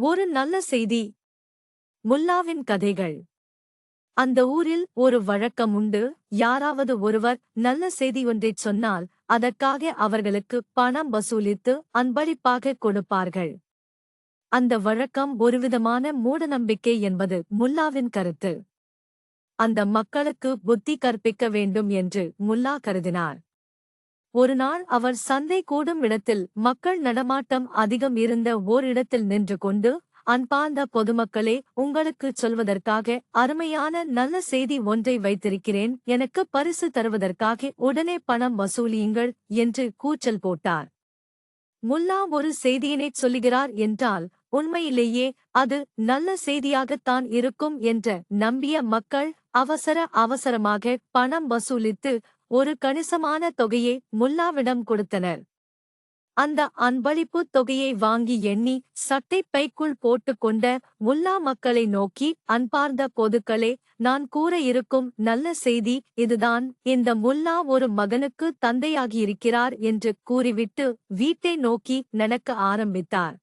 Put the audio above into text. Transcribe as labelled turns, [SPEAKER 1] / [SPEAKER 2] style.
[SPEAKER 1] ஒரு நல்ல செய்தி. முல்லாவின் கதைகள். அந்த ஊரில் ஒரு வழக்கம் உண்டு. யாராவது ஒருவர் நல்ல செய்தி ஒன்றைச் சொன்னால் அதற்காக அவர்களுக்கு பணம் வசூலித்து அன்பளிப்பாக கொடுப்பார்கள். அந்த வழக்கம் ஒருவிதமான மூடநம்பிக்கை என்பது முல்லாவின் கருத்து. அந்த மக்களுக்கு புத்தி கற்பிக்க வேண்டும் என்று முல்லா கருதினார். ஒருநாள் அவர் சந்தை கூடும் இடத்தில் மக்கள் நடமாட்டம் அதிகம் இருந்த ஓரிடத்தில் நின்று கொண்டு அன்பார்ந்த பொதுமக்களே உங்களுக்குச் சொல்வதற்காக அருமையான நல்ல செய்தி ஒன்றை வைத்திருக்கிறேன். எனக்கு பரிசு தருவதற்காக உடனே பணம் வசூலியுங்கள் என்று கூச்சல் போட்டார். முல்லா ஒரு செய்தியினைச் சொல்லுகிறார் என்றால் உண்மையிலேயே அது நல்ல செய்தியாகத்தான் இருக்கும் என்று நம்பிய மக்கள் அவசர அவசரமாக பணம் வசூலித்து ஒரு கணிசமான தொகையை முல்லாவிடம் கொடுத்தனர். அந்த அன்பளிப்பு தொகையை வாங்கி எண்ணி சட்டைப் பைக்குள் போட்டுக்கொண்ட முல்லா மக்களை நோக்கி அன்பார்ந்த பொதுக்களே நான் கூற இருக்கும் நல்ல செய்தி இதுதான். இந்த முல்லா ஒரு மகனுக்கு தந்தையாகியிருக்கிறார் என்று கூறிவிட்டு வீட்டை நோக்கி நடக்க ஆரம்பித்தார்.